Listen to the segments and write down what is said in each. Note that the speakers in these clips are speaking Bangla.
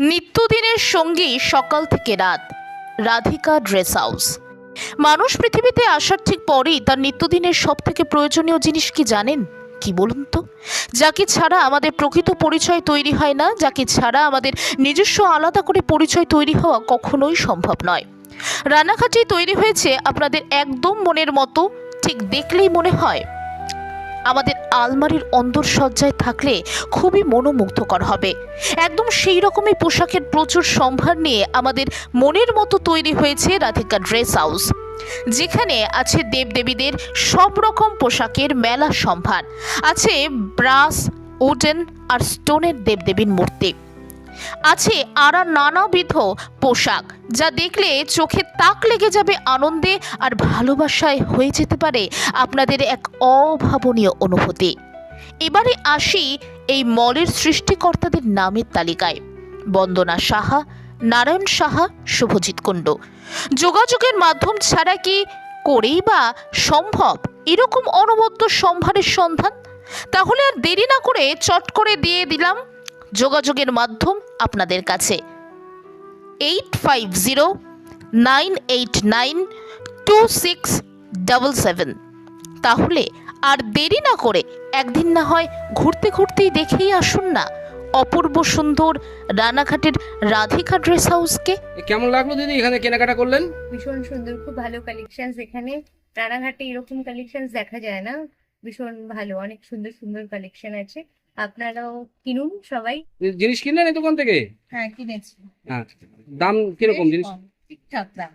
নিত্যদিনের সঙ্গী সকাল থেকে রাত। Radhika dress house. মানুষ পৃথিবীতে আসার ঠিক পরেই তার নিত্যদিনের সব থেকে প্রয়োজনীয় জিনিস কি জানেন? কি বলুন তো? যাকে ছাড়া আমাদের প্রকৃত পরিচয় তৈরি হয় না যাকে ছাড়া আমাদের নিজস্ব আলাদা করে পরিচয় তৈরি হওয়া কখনোই সম্ভব নয়। রান্নাঘাটেই তৈরি হয়েছে আপনাদের একদম মনের মতো, ঠিক দেখলেই মনে হয়। আমাদের আলমারির অন্দরসজ্জায় থাকলে খুবই মনোমুগ্ধকর হবে। একদম সেই রকমই পোশাকের প্রচুর সম্ভার নিয়ে আমাদের মনের মতো তৈরি হয়েছে রাধিকা ড্রেস হাউস। যেখানে আছে দেবদেবীদের সব রকম পোশাকের মেলা সম্ভার। আছে ব্রাস, উডেন আর স্টোনের দেবদেবীর মূর্তি। আছে আরা নানাবিধ পোশাক যা দেখলে চোখে তাক লেগে যাবে আনন্দে আর ভালোবাসায় হয়ে যেতে পারে আপনাদের এক অভাবনীয় অনুভূতি। এবারে আসি এই মলের সৃষ্টিকর্তাদের নামের তালিকায়। বন্দনা সাহা, নারায়ণ সাহা, শুভজিৎ কুণ্ড। যোগাযোগের মাধ্যম ছাড়া কি করেই বা সম্ভব এরকম অনবদ্য সম্ভারের সন্ধান? তাহলে আর দেরি না করে চট করে দিয়ে দিলাম যোগাযোগের মাধ্যম আপনাদের কাছে। Eight five zero nine eight nine two six double seven. তাহলে আর দেরি না করে একদিন না হয় ঘুরতে ঘুরতেই দেখেই আসুন না অপূর্ব সুন্দর রানাঘাটের রাধিকা ড্রেস হাউসকে এ, কেমন লাগল দিদি এখানে কেনাকাটা করলেন? ভীষণ সুন্দর খুব ভালো কালেকশন এখানে। রানাঘাটে এরকম কালেকশন দেখা যায় না। ভীষণ ভালো অনেক সুন্দর সুন্দর কালেকশন আছে। আপনারাও কিনুন সবাই। জিনিস কিনলেন এই দোকান থেকে? হ্যাঁ কিনেছি। হ্যাঁ দাম কীরকম জিনিস? ঠিকঠাক দাম।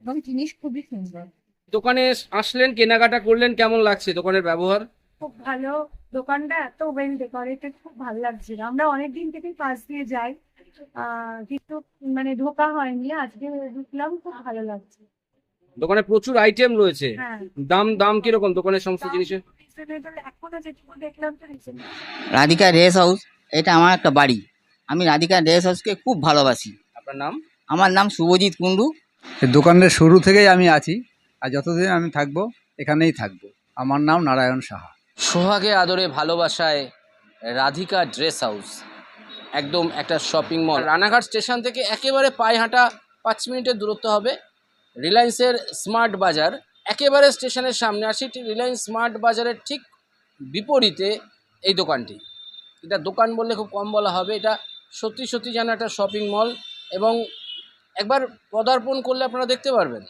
এবং জিনিস খুবই সুন্দর। দোকানে আসলেন কেনাকাটা করলেন কেমন লাগছে দোকানের ব্যবহার? খুব ভালো। দোকানটা এত ওয়েল ডেকোরেটেড খুব ভালো লাগছিল আমরা অনেকদিন থেকে পাশ দিয়ে যাই। কিন্তু মানে ধোকা হয়নি আজকে ঢুকলাম খুব ভালো লাগছে। দোকানে প্রচুর আইটেম রয়েছে। হ্যাঁ। দাম দাম কীরকম দোকানের সমস্ত জিনিসের? রাধিকা রেস হাউস এটা আমার একটা বাড়ি। আমি রাধিকা রেস হাউসকে খুব ভালোবাসি। আপনার নাম? আমার নাম শুভজিৎ কুণ্ডু। এই দোকানের শুরু থেকেই আমি আছি আর যতদিন আমি থাকব এখানেই থাকব। আমার নাম নারায়ণ সাহা। সোহাগে আদরে ভালোবাসায় রাধিকা ড্রেস হাউস একদম একটা শপিং মল রানাঘাট স্টেশন থেকে একেবারে পায়ে হাঁটা পাঁচ মিনিটের দূরত্ব হবে রিলায়েন্সের স্মার্ট বাজার। একেবারে স্টেশনের সামনে আসি রিলায়েন্স স্মার্ট বাজারের ঠিক বিপরীতে এই দোকানটি। এটা দোকান বললে খুব কম বলা হবে। এটা সত্যি সত্যি যেন একটা শপিং মল এবং একবার পদার্পণ করলে আপনারা দেখতে পারবেন।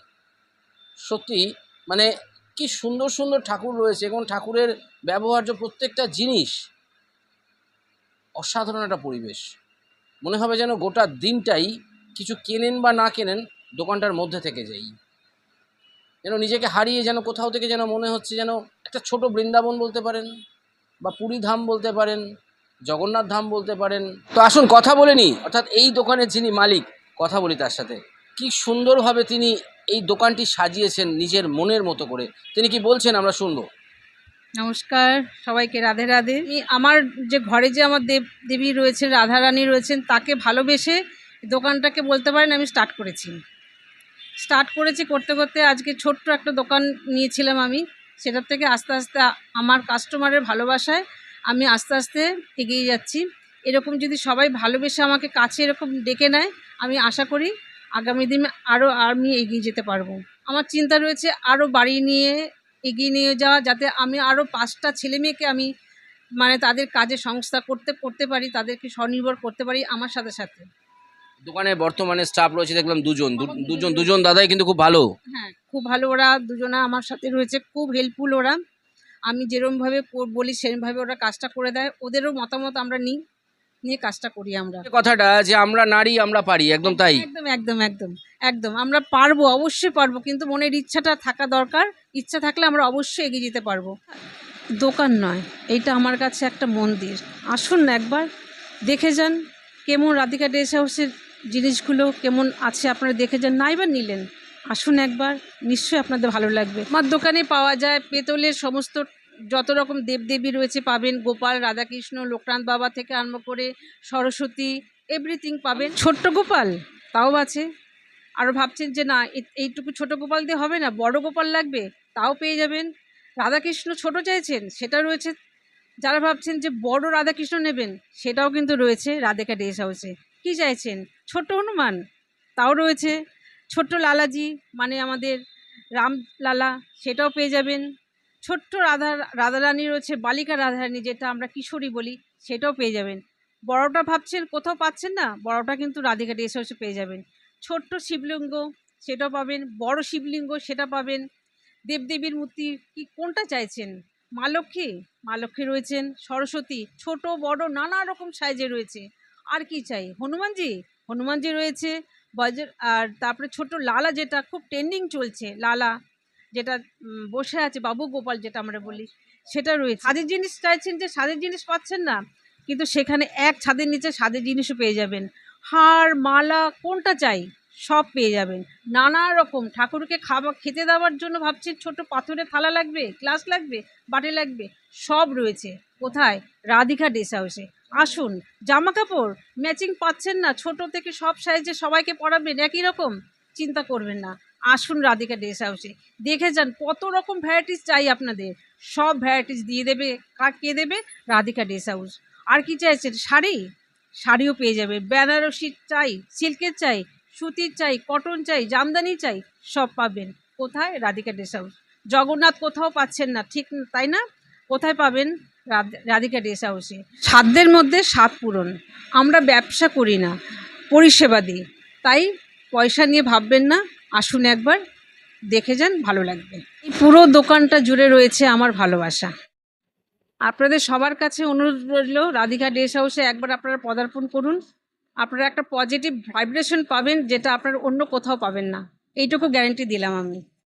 সত্যি মানে কি সুন্দর সুন্দর ঠাকুর রয়েছে এবং ঠাকুরের ব্যবহার্য প্রত্যেকটা জিনিস। অসাধারণ একটা পরিবেশ। মনে হবে যেন গোটা দিনটাই কিছু কেনেন বা না কেনেন দোকানটার মধ্যে থেকে যাই যেন নিজেকে হারিয়ে যেন কোথাও থেকে যেন মনে হচ্ছে যেন একটা ছোট বৃন্দাবন বলতে পারেন বা পুরী ধাম বলতে পারেন, জগন্নাথ ধাম বলতে পারেন। তো আসুন কথা বলে নিই, অর্থাৎ এই দোকানের যিনি মালিক, কথা বলি তার সাথে। কি সুন্দরভাবে তিনি এই দোকানটি সাজিয়েছেন নিজের মনের মতো করে। তিনি কি বলছেন আমরা শুনব? নমস্কার, সবাইকে রাধে রাধে। আমার যে ঘরে যে আমার দেব, দেবী রয়েছেন রাধারানী রয়েছেন, তাকে ভালোবেসে দোকানটাকে বলতে পারেন আমি স্টার্ট করেছি। স্টার্ট করেছি করতে করতে আজকে ছোট্ট একটা দোকান নিয়েছিলাম আমি। সেটার থেকে আস্তে আস্তে আমার কাস্টমারের ভালোবাসায় আমি আস্তে আস্তে এগিয়ে যাচ্ছি। এরকম যদি সবাই ভালোবেসে আমাকে কাছে এরকম ডেকে নেয়, আমি আশা করি আগামী দিনে আরও আমি এগিয়ে যেতে পারব। আমার চিন্তা রয়েছে আরও বাড়ি নিয়ে, এগিয়ে নিয়ে যাওয়া যাতে আমি আরও পাঁচটা ছেলে মেয়েকে আমি মানে তাদের কাজে সংস্থা করতে করতে পারি, তাদেরকে স্বনির্ভর করতে পারি আমার সাথে সাথে। দোকানে বর্তমানে স্টাফ রয়েছে দেখলাম দুজন। দুজন দুজন দাদাই কিন্তু খুব ভালো। হ্যাঁ খুব ভালো ওরা দুজনা আমার সাথে রয়েছে খুব হেল্পফুল ওরা। আমি যেরমভাবে বলি সেরমভাবে ওরা কাজটা করে দেয়। ওদেরও মতামত আমরা নিই নিয়ে কাজটা করি আমরা। কথাটা যে আমরা নারী আমরা পারি একদম তাই? একদম একদম একদম একদম। আমরা পারব অবশ্যই পারব কিন্তু মনের ইচ্ছাটা থাকা দরকার। ইচ্ছা থাকলে আমরা অবশ্যই এগিয়ে যেতে পারব। দোকান নয় এইটা আমার কাছে একটা মন্দির। আসুন না একবার দেখে যান কেমন রাধিকা ড্রেস হাউসের জিনিসগুলো কেমন আছে আপনারা দেখে যান নাই বা নিলেন। আসুন একবার, নিশ্চয়ই আপনাদের ভালো লাগবে। আমার দোকানে পাওয়া যায়, পেতলের সমস্ত যত রকম দেবদেবী রয়েছে পাবেন, গোপাল, রাধাকৃষ্ণ, লোকনাথ বাবা থেকে আরম্ভ করে সরস্বতী এভরিথিং পাবেন। ছোট্ট গোপাল, তাও আছে। আরও ভাবছেন যে না এইটুকু ছোট গোপাল দিয়ে হবে না, বড় গোপাল লাগবে, তাও পেয়ে যাবেন। রাধাকৃষ্ণ ছোট চাইছেন, সেটা রয়েছে। যারা ভাবছেন যে বড় রাধাকৃষ্ণ নেবেন, সেটাও কিন্তু রয়েছে রাধিকা ড্রেস হাউসে কি চাইছেন? ছোট্ট হনুমান? তাও রয়েছে। ছোট্ট লালাজি মানে আমাদের রাম লালা, সেটাও পেয়ে যাবেন। ছোট্ট রাধা, রাধারানী রয়েছে, বালিকা রাধারানী যেটা আমরা কিশোরী বলি, সেটাও পেয়ে যাবেন। বড়টা ভাবছেন, কোথাও পাচ্ছেন না? বড়টা কিন্তু রাধিকাটি এসে এসে পেয়ে যাবেন। ছোট্ট শিবলিঙ্গ, সেটাও পাবেন। বড় শিবলিঙ্গ, সেটা পাবেন। দেবদেবীর মূর্তি, কি কোনটা চাইছেন? মা লক্ষ্মী? মা লক্ষ্মী রয়েছেন। সরস্বতী, ছোট, বড়, নানা রকম সাইজে রয়েছে। আর কি চাই? হনুমানজি? হনুমানজি রয়েছে, বজ্র আর তারপরে ছোট লালা যেটা খুব ট্রেন্ডিং চলছে, লালা যেটা বসে আছে, বাবু গোপাল যেটা আমরা বলি, সেটা রয়েছে। স্বাদের জিনিস চাইছেন যে স্বাদের জিনিস পাচ্ছেন না, কিন্তু সেখানে এক ছাদের নিচে স্বাদের জিনিসও পেয়ে যাবেন। হার, মালা, কোনটা চাই? সব পেয়ে যাবেন। নানা রকম, ঠাকুরকে খাবার, খেতে দেওয়ার জন্য ভাবছেন ছোট পাথরে থালা লাগবে, গ্লাস লাগবে, বাটি লাগবে, সব রয়েছে। কোথায়? রাধিকা ড্রেস হাউসে। আসুন জামা কাপড় ম্যাচিং পাচ্ছেন না, ছোট থেকে সব সাইজে সবাইকে পরাবেন, একই রকম? চিন্তা করবেন না। আসুন রাধিকা ড্রেস হাউসে। দেখে যান, কত রকম ভ্যারাইটিস চাই আপনাদের। সব ভ্যারাইটিস দিয়ে দেবে কে দেবে? Radhika dress house. আর কি চাইছেন? শাড়ি? শাড়িও পেয়ে যাবে। বেনারসি চাই, সিল্কের চাই, সুতির চাই কটন চাই, জামদানি চাই, সব পাবেন। কোথায়? Radhika dress house. জগন্নাথ কোথাও পাচ্ছেন না, ঠিক তাই না? কোথায় পাবেন? রাধ- রাধিকা ড্রেস হাউসে। সাধ্যের মধ্যে স্বাদ পূরণ। আমরা ব্যবসা করি না, পরিষেবা দিই। তাই পয়সা নিয়ে ভাববেন না, আসুন একবার, দেখে যান, ভালো লাগবে। এই পুরো দোকানটা জুড়ে রয়েছে আমার ভালোবাসা। আপনাদের সবার কাছে অনুরোধ রইল, রাধিকা ড্রেস হাউসে একবার আপনারা পদার্পণ করুন। আপনারা একটা পজিটিভ ভাইব্রেশন পাবেন, যেটা আপনারা অন্য কোথাও পাবেন না। এইটুকু গ্যারেন্টি দিলাম আমি।